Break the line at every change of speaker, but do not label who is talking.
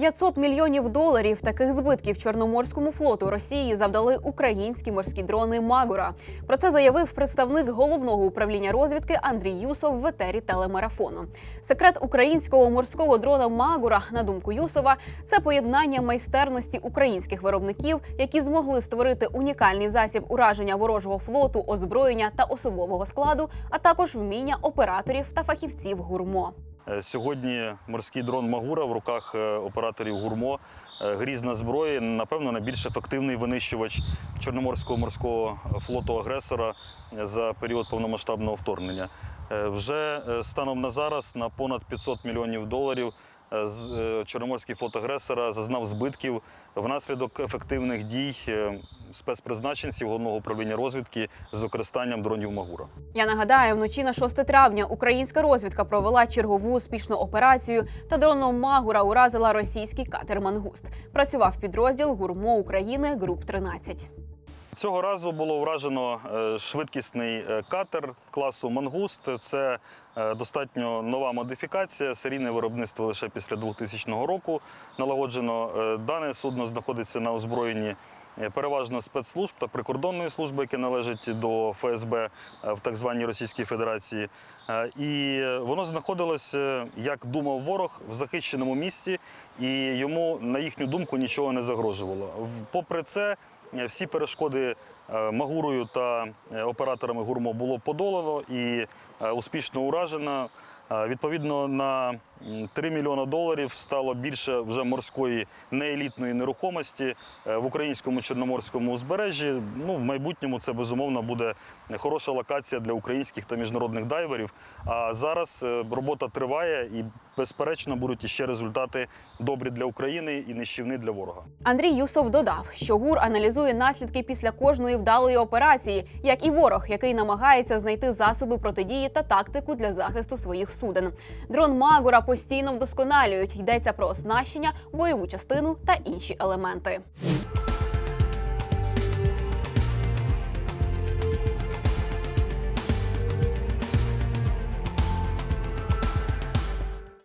500 мільйонів доларів таких збитків Чорноморському флоту Росії завдали українські морські дрони Магура. Про це заявив представник головного управління розвідки Андрій Юсов в етері телемарафону. Секрет українського морського дрона Магура, на думку Юсова, це поєднання майстерності українських виробників, які змогли створити унікальний засіб ураження ворожого флоту, озброєння та особового складу, а також вміння операторів та фахівців гурмо.
Е, Сьогодні морський дрон Магура в руках е, операторів гурмо. Е, Грізна зброя, напевно, найбільш ефективний винищувач Чорноморського морського флоту агресора за період повномасштабного вторгнення. Вже станом на зараз на понад 500 мільйонів доларів Чорноморський флот агресора зазнав збитків внаслідок ефективних дій спецпризначенців головного управління розвідки з використанням дронів Магура.
Я нагадаю, вночі на 6 травня українська розвідка провела чергову успішну операцію та дроном Магура уразила російський катер Мангуст. Працював підрозділ гурмо України груп 13
Цього разу було вражено е, швидкісний е, катер класу Мангуст. Це е, достатньо нова модифікація, серійне виробництво лише після 2000 року налагоджено. Дане судно знаходиться на озброєнні переважно спецслужб та прикордонної служби, яке належить до ФСБ в так званій Російській Федерації. І воно знаходилось, е, як думав ворог, в захищеному місці, і йому, на їхню думку, нічого не загрожувало. Попри це, всі перешкоди е, Магурою та е, операторами гурмо було подолано і е, успішно уражено. Е, Відповідно, на 3 мільйони доларів стало більше вже морської неелітної нерухомості е, в українському чорноморському узбережжі. Ну, в майбутньому це безумовно буде хороша локація для українських та міжнародних дайверів. А зараз е, робота триває і, безперечно, будуть іще результати добрі для України і нищівні для ворога.
Андрій Юсов додав, що ГУР аналізує наслідки після кожної вдалої операції, як і ворог, який намагається знайти засоби протидії та тактику для захисту своїх суден. Дрон Магура постійно вдосконалюють. Йдеться про оснащення, бойову частину та інші елементи.